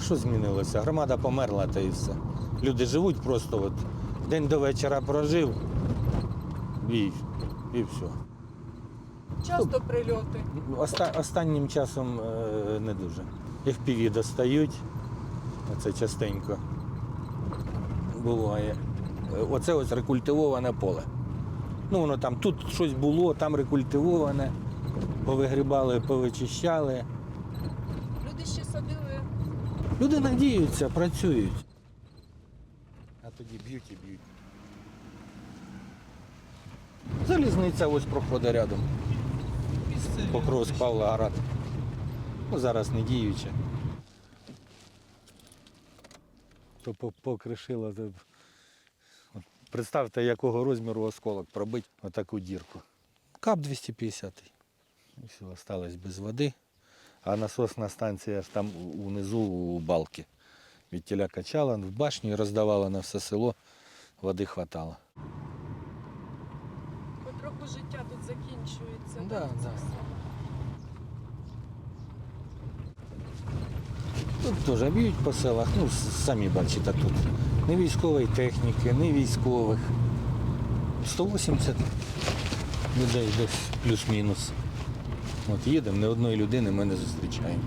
Що змінилося? Громада померла та і все. Люди живуть просто от день до вечора прожив і, і все. Часто прильоти. Оста- останнім часом е, не дуже. FPV достають, оце частенько буває. Оце ось рекультивоване поле. Ну, воно там тут щось було, там рекультивоване, повигрібали, повичищали. Люди ще садили. Люди надіються, працюють. А тоді б'ють і б'ють. Залізниця ось проходить рядом. Покровськ Павлоград. Ну, зараз не діюча. То по- покришило. Представте, якого розміру осколок пробить отаку дірку. Кап 250. І все, осталось без води. А насосна станція ж там унизу у балки. Від тіля качала, в башні роздавала на все село, води хватало. Потроху життя тут закінчується. Да, так, да. Тут теж б'ють по селах, ну самі бачите тут. Ні військової техніки, ні військових. 180 людей десь плюс-мінус. От їдемо, ні одної людини ми не зустрічаємо.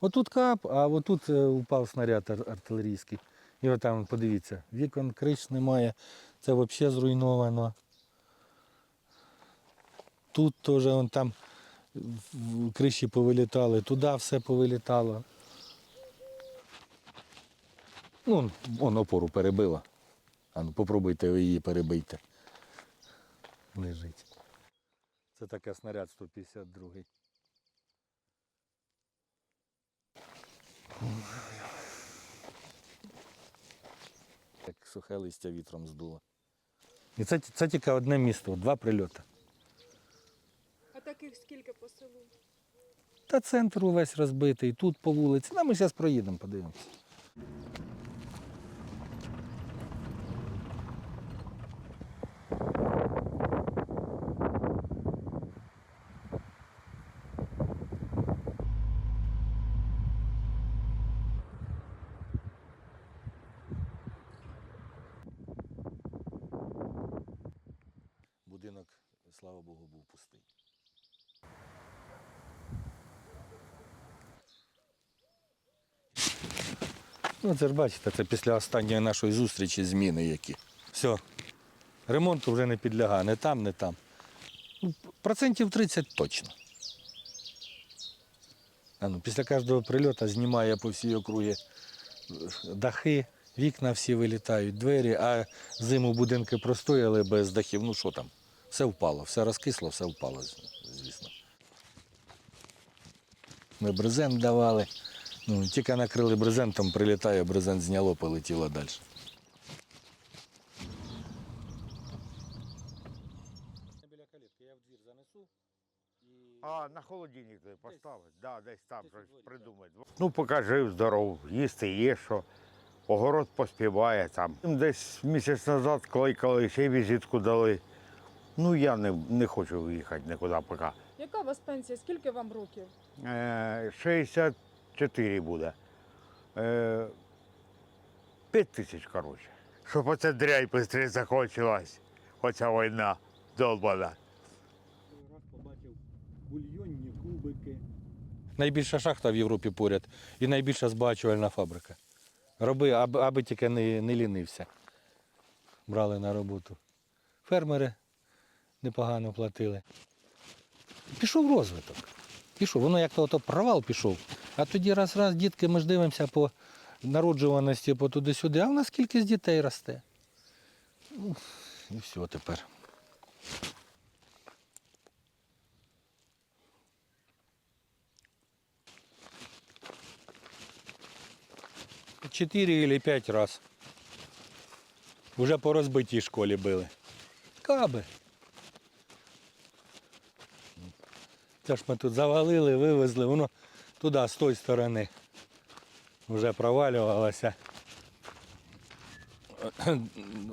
Отут кап, а отут е, упав снаряд артилерійський. І отам, подивіться, вікон, криш немає, це взагалі зруйновано. Тут теж вон там криші повилітали, туди все повилітало. Ну, вон опору перебило. А ну попробуйте ви її перебийте. Лежить. Це таке снаряд 152. Так сухе листя вітром здуло. І це, це тільки одне місто, два прильоти. А таких скільки по селу? Та центр увесь розбитий, тут по вулиці. Ну, ми зараз проїдемо, подивимося. Слава Богу, був пустий. Ну, це ж бачите, це після останньої нашої зустрічі зміни які. Все. Ремонту вже не підлягає, не там, не там. Ну, процентів 30 точно. А ну, після кожного прильоту знімає по всій округі е, дахи, вікна всі вилітають, двері, а зиму будинки простояли без дахів. Ну що там? Все впало, все розкисло, все впало, звісно. Ми брезент давали. Ну, тільки накрили брезентом, прилітає, брезент зняло, полетіло далі. Біля калітки я в двір занесу. А на холодильник туди поставити? Да, десь там щось придумати. Ну, поки жив, здоров, їсти є що. Огород поспіває там. Десь місяць назад клейкали, ще візитку дали. Ну, я не, не хочу їхати нікуди поки. Яка у вас пенсія? Скільки вам років? Е, 64 буде. Е, 5 тисяч, коротше. Щоб оця дрянь швидше закінчилась. Оця війна долбана. Раз побачив бульйонні кубики. Найбільша шахта в Європі поряд і найбільша збагачувальна фабрика. Роби, аби, аби тільки не, не лінився. Брали на роботу. Фермери непогано платили. Пішов розвиток. Пішов. Воно як то ото провал пішов. А тоді раз-раз дітки ми ж дивимося по народжуваності, по туди-сюди, а в нас кількість дітей росте. Ну, і все тепер. Чотири или п'ять раз. Уже по розбитій школі били. Каби. Це ж ми тут завалили, вивезли, воно туди, з тої сторони. Вже провалювалося.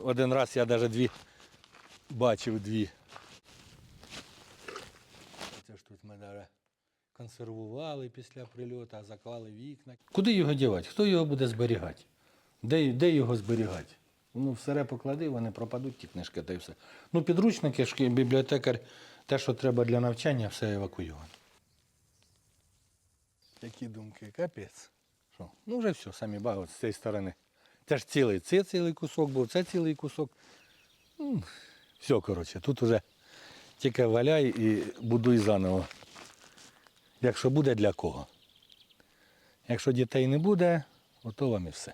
Один раз я навіть дві бачив дві. даже консервували після прильоту, заклали вікна. Куди його дівати? Хто його буде зберігати? Де, де його зберігати? Ну, в сере поклади, вони пропадуть, ті книжки та й все. Ну, підручники, шки- бібліотекар, те, що треба для навчання, все евакуйовано. Які думки? Капець. Що? Ну вже все, самі багато з цієї сторони. Це ж цілий, це цілий кусок був, це цілий кусок. Все, коротше, тут уже тільки валяй і будуй заново. Якщо буде для кого. Якщо дітей не буде, ото вам і все.